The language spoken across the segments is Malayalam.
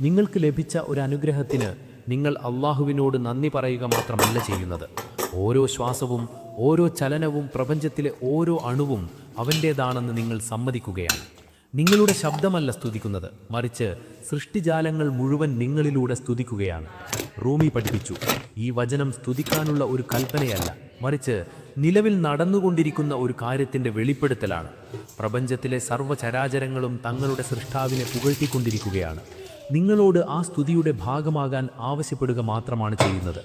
നിങ്ങൾക്ക് ലഭിച്ച ഒരു അനുഗ്രഹത്തിന് നിങ്ങൾ അള്ളാഹുവിനോട് നന്ദി പറയുക മാത്രമല്ല ചെയ്യുന്നത്. ഓരോ ശ്വാസവും ഓരോ ചലനവും പ്രപഞ്ചത്തിലെ ഓരോ അണുവും അവന്റേതാണെന്ന് നിങ്ങൾ സമ്മതിക്കുകയാണ്. നിങ്ങളുടെ ശബ്ദമല്ല സ്തുതിക്കുന്നത്. മറിച്ച് സൃഷ്ടിജാലങ്ങൾ മുഴുവൻ നിങ്ങളിലൂടെ സ്തുതിക്കുകയാണ്. റൂമി പഠിപ്പിച്ചു. ഈ വചനം സ്തുതിക്കാനുള്ള ഒരു കൽപ്പനയല്ല. മറിച്ച് നിലവിൽ നടന്നുകൊണ്ടിരിക്കുന്ന ഒരു കാര്യത്തിന്റെ വെളിപ്പെടുത്തലാണ്. പ്രപഞ്ചത്തിലെ സർവചരാചരങ്ങളും തങ്ങളുടെ സൃഷ്ടാവിനെ പുകഴ്ത്തിക്കൊണ്ടിരിക്കുകയാണ്. നിങ്ങളോട് ആ സ്തുതിയുടെ ഭാഗമാകാൻ ആവശ്യപ്പെടുക മാത്രമാണ് ചെയ്യുന്നത്.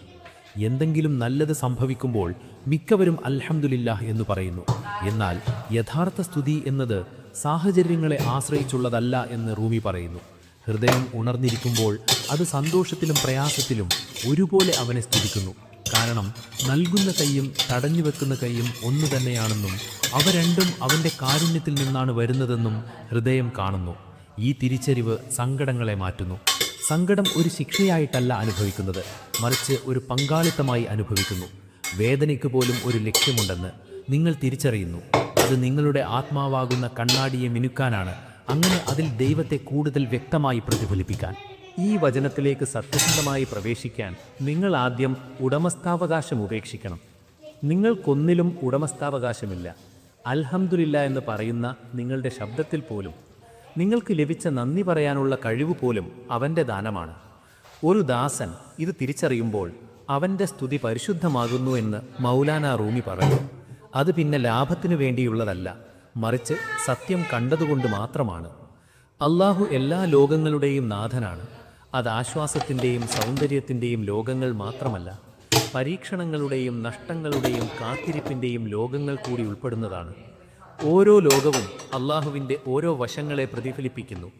എന്തെങ്കിലും നല്ലത് സംഭവിക്കുമ്പോൾ മിക്കവരും അൽഹംദുലില്ലാഹ് എന്ന് പറയുന്നു. എന്നാൽ യഥാർത്ഥ സ്തുതി എന്നത് സാഹചര്യങ്ങളെ ആശ്രയിച്ചുള്ളതല്ല എന്ന് റൂമി പറയുന്നു. ഹൃദയം ഉണർന്നിരിക്കുമ്പോൾ അത് സന്തോഷത്തിലും പ്രയാസത്തിലും ഒരുപോലെ അവനെ സ്തുതിക്കുന്നു. കാരണം നൽകുന്ന കൈയും തടഞ്ഞു വെക്കുന്ന കൈയും ഒന്നു തന്നെയാണെന്നും അവ രണ്ടും അവന്റെ കാരുണ്യത്തിൽ നിന്നാണ് വരുന്നതെന്നും ഹൃദയം കാണുന്നു. ഈ തിരിച്ചറിവ് സങ്കടങ്ങളെ മാറ്റുന്നു. സങ്കടം ഒരു ശിക്ഷയായിട്ടല്ല അനുഭവിക്കുന്നത് മറിച്ച് ഒരു പങ്കാളിത്തമായി അനുഭവിക്കുന്നു. വേദനയ്ക്ക് പോലും ഒരു ലക്ഷ്യമുണ്ടെന്ന് നിങ്ങൾ തിരിച്ചറിയുന്നു. അത് നിങ്ങളുടെ ആത്മാവാകുന്ന കണ്ണാടിയെ മിനുക്കാനാണ്. അങ്ങനെ അതിൽ ദൈവത്തെ കൂടുതൽ വ്യക്തമായി പ്രതിഫലിപ്പിക്കാൻ. ഈ വചനത്തിലേക്ക് സത്യസന്ധമായി പ്രവേശിക്കാൻ നിങ്ങൾ ആദ്യം ഉടമസ്ഥാവകാശം ഉപേക്ഷിക്കണം. നിങ്ങൾക്കൊന്നിലും ഉടമസ്ഥാവകാശമില്ല. അൽഹംദുലില്ല എന്ന് പറയുന്ന നിങ്ങളുടെ ശബ്ദത്തിൽ പോലും നിങ്ങൾക്ക് ലഭിച്ച നന്ദി പറയാനുള്ള കഴിവ് പോലും അവന്റെ ദാനമാണ്. ഒരു ദാസൻ ഇത് തിരിച്ചറിയുമ്പോൾ അവന്റെ സ്തുതി പരിശുദ്ധമാകുന്നു എന്ന് മൗലാന റൂമി പറഞ്ഞു. അത് പിന്നെ ലാഭത്തിനു വേണ്ടിയുള്ളതല്ല മറിച്ച് സത്യം കണ്ടതുകൊണ്ട് മാത്രമാണ്. അള്ളാഹു എല്ലാ ലോകങ്ങളുടെയും നാഥനാണ്. അത് ആശ്വാസത്തിന്റെയും സൗന്ദര്യത്തിന്റെയും ലോകങ്ങൾ മാത്രമല്ല പരീക്ഷണങ്ങളുടെയും നഷ്ടങ്ങളുടെയും കാത്തിരിപ്പിന്റെയും ലോകങ്ങൾ കൂടി ഉൾപ്പെടുന്നതാണ്. ഓരോ ലോകവും അള്ളാഹുവിന്റെ ഓരോ വശങ്ങളെ പ്രതിഫലിപ്പിക്കുന്നു.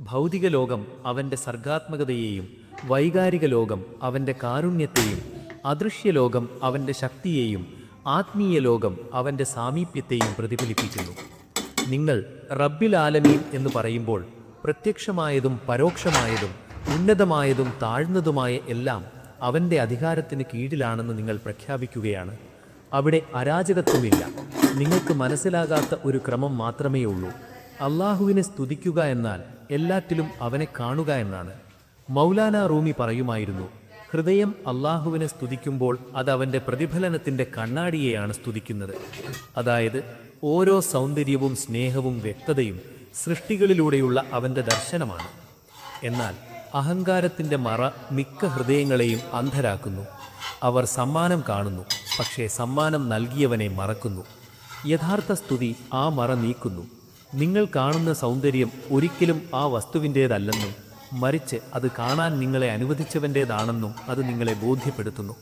ഭൗതിക ലോകം അവന്റെ സർഗാത്മകതയെയും വൈകാരിക ലോകം അവന്റെ കാരുണ്യത്തെയും അദൃശ്യ ലോകം അവന്റെ ശക്തിയെയും ആത്മീയ ലോകം അവന്റെ സാമീപ്യത്തെയും പ്രതിഫലിപ്പിക്കുന്നു. നിങ്ങൾ റബ്ബിൽ ആലമീൻ എന്ന് പറയുമ്പോൾ പ്രത്യക്ഷമായതും പരോക്ഷമായതും ഉന്നതമായതും താഴ്ന്നതുമായ എല്ലാം അവന്റെ അധികാരത്തിന് കീഴിലാണെന്ന് നിങ്ങൾ പ്രഖ്യാപിക്കുകയാണ്. അവിടെ അരാജകത്വമില്ല. നിങ്ങൾക്ക് മനസ്സിലാകാത്ത ഒരു ക്രമം മാത്രമേ ഉള്ളൂ. അള്ളാഹുവിനെ സ്തുതിക്കുക എന്നാൽ എല്ലാറ്റിലും അവനെ കാണുക എന്നാണ്. മൗലാന റൂമി പറയുമായിരുന്നു ഹൃദയം അള്ളാഹുവിനെ സ്തുതിക്കുമ്പോൾ അത് അവന്റെ പ്രതിഫലനത്തിന്റെ കണ്ണാടിയെയാണ് സ്തുതിക്കുന്നത്. അതായത് ഓരോ സൗന്ദര്യവും സ്നേഹവും വ്യക്തതയും സൃഷ്ടികളിലൂടെയുള്ള അവന്റെ ദർശനമാണ്. എന്നാൽ അഹങ്കാരത്തിന്റെ മറ മിക്ക ഹൃദയങ്ങളെയും അന്ധരാക്കുന്നു. അവർ സമ്മാനം കാണുന്നു പക്ഷേ സമ്മാനം നൽകിയവനെ മറക്കുന്നു. യഥാർത്ഥ സ്തുതി ആ മറ നീക്കുന്നു. നിങ്ങൾ കാണുന്ന സൗന്ദര്യം ഒരിക്കലും ആ വസ്തുവിന്റേതല്ലെന്നും മറിച്ച് അത് കാണാൻ നിങ്ങളെ അനുവദിച്ചവന്റേതാണെന്നും അത് നിങ്ങളെ ബോധ്യപ്പെടുത്തുന്നു.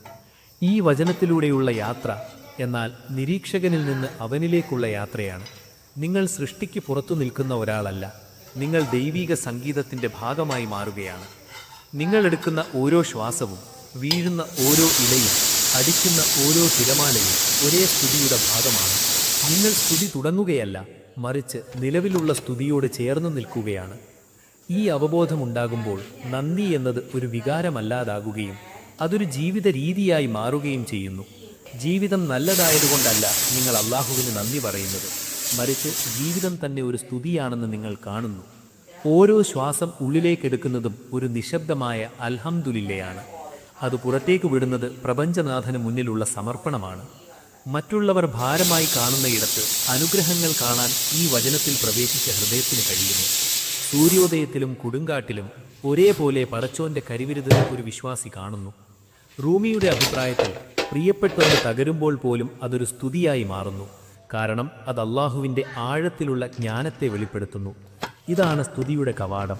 ഈ വചനത്തിലൂടെയുള്ള യാത്ര എന്നാൽ നിരീക്ഷകനിൽ നിന്ന് അവനിലേക്കുള്ള യാത്രയാണ്. നിങ്ങൾ സൃഷ്ടിക്ക് പുറത്തു നിൽക്കുന്ന ഒരാളല്ല. നിങ്ങൾ ദൈവീക സംഗീതത്തിന്റെ ഭാഗമായി മാറുകയാണ്. നിങ്ങൾ എടുക്കുന്ന ഓരോ ശ്വാസവും വീഴുന്ന ഓരോ ഇലയും അടിക്കുന്ന ഓരോ തിരമാലയും ഒരേ സ്തുതിയുടെ ഭാഗമാണ്. നിങ്ങൾ സ്തുതി തുടങ്ങുകയല്ല മറിച്ച് നിലവിലുള്ള സ്തുതിയോട് ചേർന്ന് നിൽക്കുകയാണ്. ഈ അവബോധമുണ്ടാകുമ്പോൾ നന്ദി എന്നത് ഒരു വികാരമല്ലാതാകുകയും അതൊരു ജീവിത രീതിയായി മാറുകയും ചെയ്യുന്നു. ജീവിതം നല്ലതായതുകൊണ്ടല്ല നിങ്ങൾ അള്ളാഹുവിന് നന്ദി പറയുന്നത് മറിച്ച് ജീവിതം തന്നെ ഒരു സ്തുതിയാണെന്ന് നിങ്ങൾ കാണുന്നു. ഓരോ ശ്വാസം ഉള്ളിലേക്കെടുക്കുന്നതും ഒരു നിശബ്ദമായ അൽഹംദുലില്ലയാണ്. അത് പുറത്തേക്ക് വിടുന്നത് പ്രപഞ്ചനാഥന് മുന്നിലുള്ള സമർപ്പണമാണ്. മറ്റുള്ളവർ ഭാരമായി കാണുന്നയിടത്ത് അനുഗ്രഹങ്ങൾ കാണാൻ ഈ വചനത്തിൽ പ്രവേശിച്ച ഹൃദയത്തിന് കഴിയുന്നു. സൂര്യോദയത്തിലും കൊടുങ്കാട്ടിലും ഒരേപോലെ പടച്ചോന്റെ കരിവിരുത് ഒരു വിശ്വാസി കാണുന്നു. റൂമിയുടെ അഭിപ്രായത്തിൽ പ്രിയപ്പെട്ടവന് തകരുമ്പോൾ പോലും അതൊരു സ്തുതിയായി മാറുന്നു. കാരണം അത് അള്ളാഹുവിന്റെ ആഴത്തിലുള്ള ജ്ഞാനത്തെ വെളിപ്പെടുത്തുന്നു. ഇതാണ് സ്തുതിയുടെ കവാടം.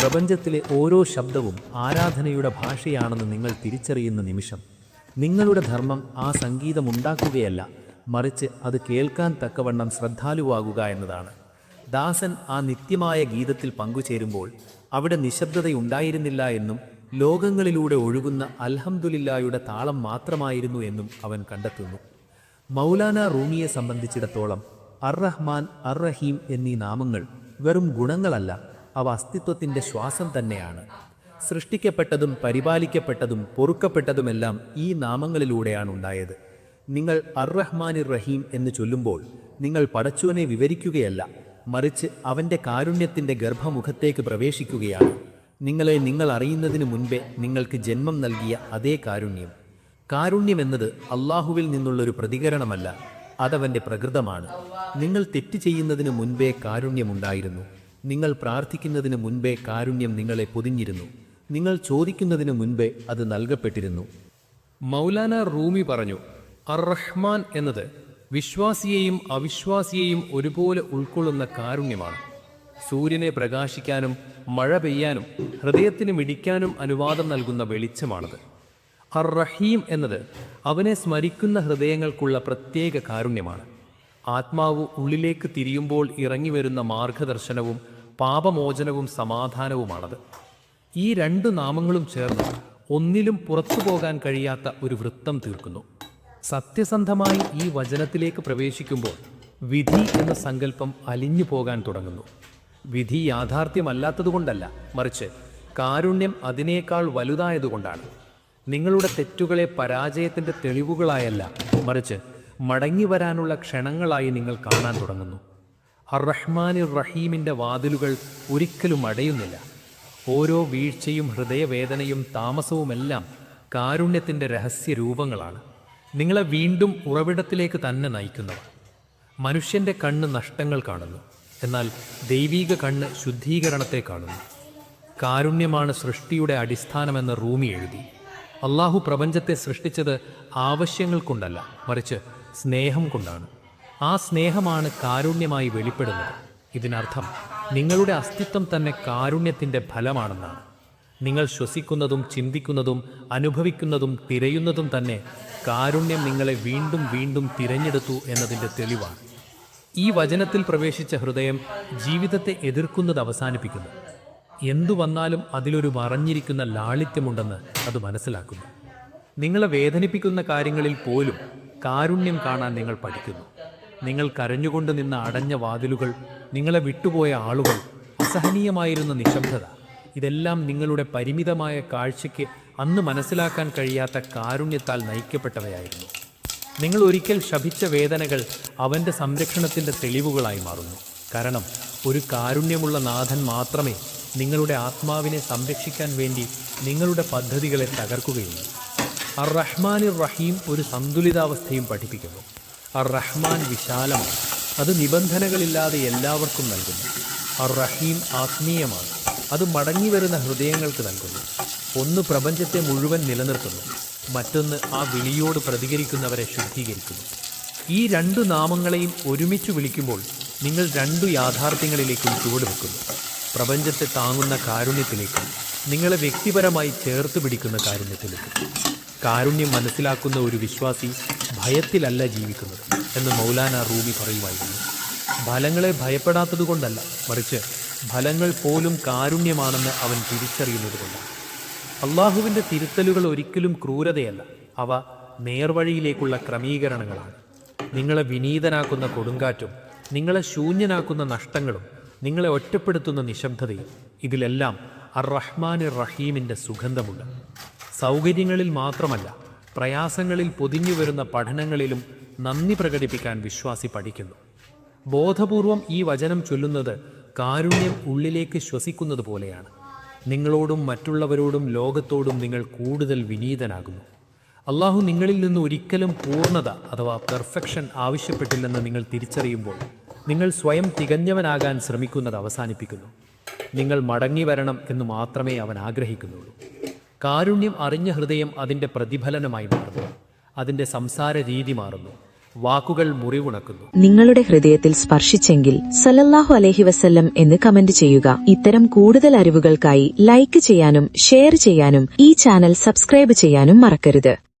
പ്രപഞ്ചത്തിലെ ഓരോ ശബ്ദവും ആരാധനയുടെ ഭാഷയാണെന്ന് നിങ്ങൾ തിരിച്ചറിയുന്ന നിമിഷം. നിങ്ങളുടെ ധർമ്മം ആ സംഗീതം ഉണ്ടാക്കുകയല്ല മറിച്ച് അത് കേൾക്കാൻ തക്കവണ്ണം ശ്രദ്ധാലുവാകുക എന്നതാണ്. ദാസൻ ആ നിത്യമായ ഗീതത്തിൽ പങ്കുചേരുമ്പോൾ അവിടെ നിശബ്ദതയുണ്ടായിരുന്നില്ല എന്നും ലോകങ്ങളിലൂടെ ഒഴുകുന്ന അൽഹംദുലില്ലായുടെ താളം മാത്രമായിരുന്നു എന്നും അവൻ കണ്ടെത്തുന്നു. മൗലാന റൂമിയെ സംബന്ധിച്ചിടത്തോളം അർ റഹ്മാൻ അർ റഹീം എന്നീ നാമങ്ങൾ വെറും ഗുണങ്ങളല്ല അവ അസ്തിത്വത്തിന്റെ ശ്വാസം തന്നെയാണ്. സൃഷ്ടിക്കപ്പെട്ടതും പരിപാലിക്കപ്പെട്ടതും പൊറുക്കപ്പെട്ടതുമെല്ലാം ഈ നാമങ്ങളിലൂടെയാണ് ഉണ്ടായത് നിങ്ങൾ അർ റഹ്മാനിർ റഹീം എന്ന് ചൊല്ലുമ്പോൾ നിങ്ങൾ പടച്ചുവനെ വിവരിക്കുകയല്ല മറിച്ച് അവന്റെ കാരുണ്യത്തിന്റെ ഗർഭമുഖത്തേക്ക് പ്രവേശിക്കുകയാണ്. നിങ്ങളെ നിങ്ങൾ അറിയുന്നതിന് മുൻപേ നിങ്ങൾക്ക് ജന്മം നൽകിയ അതേ കാരുണ്യം. കാരുണ്യം എന്നത് അള്ളാഹുവിൽ നിന്നുള്ളൊരു പ്രതികരണമല്ല അതവന്റെ പ്രകൃതമാണ്. നിങ്ങൾ തെറ്റ് ചെയ്യുന്നതിന് മുൻപേ കാരുണ്യമുണ്ടായിരുന്നു. നിങ്ങൾ പ്രാർത്ഥിക്കുന്നതിന് മുൻപേ കാരുണ്യം നിങ്ങളെ പൊതിഞ്ഞിരുന്നു. നിങ്ങൾ ചോദിക്കുന്നതിന് മുൻപേ അത് നൽകപ്പെട്ടിരുന്നു. മൗലാന റൂമി പറഞ്ഞു അർ റഹ്മാൻ എന്നത് വിശ്വാസിയെയും അവിശ്വാസിയെയും ഒരുപോലെ ഉൾക്കൊള്ളുന്ന കാരുണ്യമാണ്. സൂര്യനെ പ്രകാശിക്കാനും മഴ പെയ്യാനും ഹൃദയത്തിന് മിടിക്കാനും അനുവാദം നൽകുന്ന വെളിച്ചമാണത്. അർ റഹീം എന്നത് അവനെ സ്മരിക്കുന്ന ഹൃദയങ്ങൾക്കുള്ള പ്രത്യേക കാരുണ്യമാണ്. ആത്മാവ് ഉള്ളിലേക്ക് തിരിയുമ്പോൾ ഇറങ്ങി വരുന്ന മാർഗദർശനവും പാപമോചനവും സമാധാനവുമാണത്. ഈ രണ്ട് നാമങ്ങളും ചേർന്ന് ഒന്നിലും പുറത്തു പോകാൻ കഴിയാത്ത ഒരു വൃത്തം തീർക്കുന്നു. സത്യസന്ധമായി ഈ വചനത്തിലേക്ക് പ്രവേശിക്കുമ്പോൾ വിധി എന്ന സങ്കല്പം അലിഞ്ഞു പോകാൻ തുടങ്ങുന്നു. വിധി യാഥാർത്ഥ്യമല്ലാത്തതുകൊണ്ടല്ല മറിച്ച് കാരുണ്യം അതിനേക്കാൾ വലുതായതുകൊണ്ടാണ്. നിങ്ങളുടെ തെറ്റുകളെ പരാജയത്തിന്റെ തെളിവുകളായല്ല മറിച്ച് മടങ്ങി വരാനുള്ള ക്ഷണങ്ങളായി നിങ്ങൾ കാണാൻ തുടങ്ങുന്നു. അർ റഹ്മാനിർ റഹീമിന്റെ വാതിലുകൾ ഒരിക്കലും അടയുന്നില്ല. ഓരോ വീഴ്ചയും ഹൃദയവേദനയും താമസവുമെല്ലാം കാരുണ്യത്തിന്റെ രഹസ്യ രൂപങ്ങളാണ് നിങ്ങളെ വീണ്ടും ഉറവിടത്തിലേക്ക് തന്നെ നയിക്കുന്നവ. മനുഷ്യന്റെ കണ്ണ് നഷ്ടങ്ങൾ കാണുന്നു. എന്നാൽ ദൈവീക കണ്ണ് ശുദ്ധീകരണത്തെ കാണുന്നു. കാരുണ്യമാണ് സൃഷ്ടിയുടെ അടിസ്ഥാനമെന്ന് റൂമി എഴുതി. അള്ളാഹു പ്രപഞ്ചത്തെ സൃഷ്ടിച്ചത് ആവശ്യങ്ങൾ കൊണ്ടല്ല മറിച്ച് സ്നേഹം കൊണ്ടാണ്. ആ സ്നേഹമാണ് കാരുണ്യമായി വെളിപ്പെടുന്നത്. ഇതിനർത്ഥം നിങ്ങളുടെ അസ്തിത്വം തന്നെ കാരുണ്യത്തിന്റെ ഫലമാണെന്നാണ്. നിങ്ങൾ ശ്വസിക്കുന്നതും ചിന്തിക്കുന്നതും അനുഭവിക്കുന്നതും തിരയുന്നതും തന്നെ കാരുണ്യം നിങ്ങളെ വീണ്ടും വീണ്ടും തിരഞ്ഞെടുത്തു എന്നതിന്റെ തെളിവാണ്. ഈ വചനത്തിൽ പ്രവേശിച്ച ഹൃദയം ജീവിതത്തെ എതിർക്കുന്നത് അവസാനിപ്പിക്കുന്നു. എന്തു വന്നാലും അതിലൊരു മറഞ്ഞിരിക്കുന്ന ലാളിത്യമുണ്ടെന്ന് അത് മനസ്സിലാക്കുന്നു. നിങ്ങളെ വേദനിപ്പിക്കുന്ന കാര്യങ്ങളിൽ പോലും കാരുണ്യം കാണാൻ നിങ്ങൾ പഠിക്കുന്നു. നിങ്ങൾ കരഞ്ഞുകൊണ്ട് നിന്ന അടഞ്ഞ വാതിലുകൾ നിങ്ങളെ വിട്ടുപോയ ആളുകൾ അസഹനീയമായിരുന്ന നിശബ്ദത. ഇതെല്ലാം നിങ്ങളുടെ പരിമിതമായ കാഴ്ചയ്ക്ക് അന്ന് മനസ്സിലാക്കാൻ കഴിയാത്ത കാരുണ്യത്താൽ നയിക്കപ്പെട്ടവയായിരുന്നു. നിങ്ങൾ ഒരിക്കൽ ശഭിച്ച വേദനകൾ അവന്റെ സംരക്ഷണത്തിന്റെ തെളിവുകളായി മാറുന്നു. കാരണം ഒരു കാരുണ്യമുള്ള നാഥൻ മാത്രമേ നിങ്ങളുടെ ആത്മാവിനെ സംരക്ഷിക്കാൻ വേണ്ടി നിങ്ങളുടെ പദ്ധതികളെ തകർക്കുകയുള്ളൂ. അർ റഹ്മാൻ റഹീം ഒരു സന്തുലിതാവസ്ഥയും പഠിപ്പിക്കുന്നു. അർ റഹ്മാൻ വിശാലമാണ്. അത് നിബന്ധനകളില്ലാതെ എല്ലാവർക്കും നൽകുന്നു. അർ റഹീം ആത്മീയമാണ്. അത് മടങ്ങി വരുന്ന ഹൃദയങ്ങൾക്ക് നൽകുന്നു. ഒന്ന് പ്രപഞ്ചത്തെ മുഴുവൻ നിലനിർത്തുന്നു. മറ്റൊന്ന് ആ വിളിയോട് പ്രതികരിക്കുന്നവരെ ശുദ്ധീകരിക്കുന്നു. ഈ രണ്ടു നാമങ്ങളെയും ഒരുമിച്ച് വിളിക്കുമ്പോൾ നിങ്ങൾ രണ്ടു യാഥാർത്ഥ്യങ്ങളിലേക്കും ചുവടുവെക്കുന്നു. പ്രപഞ്ചത്തെ താങ്ങുന്ന കാരുണ്യത്തിലേക്കും നിങ്ങളെ വ്യക്തിപരമായി ചേർത്ത് പിടിക്കുന്ന കാരുണ്യത്തിലേക്കും. കാരുണ്യം മനസ്സിലാക്കുന്ന ഒരു വിശ്വാസി ഭയത്തിലല്ല ജീവിക്കുന്നത്. എന്ന് മൗലാന റൂമി പറയുമായിരുന്നു. ഫലങ്ങളെ ഭയപ്പെടാത്തതുകൊണ്ടല്ല മറിച്ച് ഫലങ്ങൾ പോലും കാരുണ്യമാണെന്ന് അവൻ തിരിച്ചറിയുന്നതുകൊണ്ടാണ് അള്ളാഹുവിന്റെ തിരുത്തലുകൾ ഒരിക്കലും ക്രൂരതയല്ല അവ നേർവഴിയിലേക്കുള്ള ക്രമീകരണങ്ങളാണ്. നിങ്ങളെ വിനീതനാക്കുന്ന കൊടുങ്കാറ്റും നിങ്ങളെ ശൂന്യനാക്കുന്ന നഷ്ടങ്ങളും നിങ്ങളെ ഒറ്റപ്പെടുത്തുന്ന നിശബ്ദതയും ഇതിലെല്ലാം അർ റഹ്മാൻ റഹീമിന്റെ സുഗന്ധമുണ്ട്. സൗകര്യങ്ങളിൽ മാത്രമല്ല പ്രയാസങ്ങളിൽ പൊതിഞ്ഞു വരുന്ന പഠനങ്ങളിലും നന്ദി പ്രകടിപ്പിക്കാൻ വിശ്വാസി പഠിക്കുന്നു. ബോധപൂർവം ഈ വചനം ചൊല്ലുന്നത് കാരുണ്യം ഉള്ളിലേക്ക് ശ്വസിക്കുന്നത് പോലെയാണ്. നിങ്ങളോടും മറ്റുള്ളവരോടും ലോകത്തോടും നിങ്ങൾ കൂടുതൽ വിനീതനാകുന്നു. അള്ളാഹു നിങ്ങളിൽ നിന്ന് ഒരിക്കലും പൂർണത അഥവാ പെർഫെക്ഷൻ ആവശ്യപ്പെട്ടില്ലെന്ന് നിങ്ങൾ തിരിച്ചറിയുമ്പോൾ നിങ്ങൾ സ്വയം തികഞ്ഞവനാകാൻ ശ്രമിക്കുന്നത് അവസാനിപ്പിക്കുന്നു. നിങ്ങൾ മടങ്ങി വരണം എന്ന് മാത്രമേ അവൻ ആഗ്രഹിക്കുന്നുള്ളൂ. കാരുണ്യം അറിഞ്ഞ ഹൃദയം അതിന്റെ പ്രതിഫലനമായി മാറുന്നു. അതിന്റെ സംസാര രീതി മാറുന്നു. വാക്കുകൾ മുറിവുണക്കുന്നു. നിങ്ങളുടെ ഹൃദയത്തിൽ സ്പർശിച്ചെങ്കിൽ സലല്ലാഹു അലഹി വസല്ലം എന്ന് കമന്റ് ചെയ്യുക. ഇത്തരം കൂടുതൽ അറിവുകൾക്കായി ലൈക്ക് ചെയ്യാനും ഷെയർ ചെയ്യാനും ഈ ചാനൽ സബ്സ്ക്രൈബ് ചെയ്യാനും മറക്കരുത്.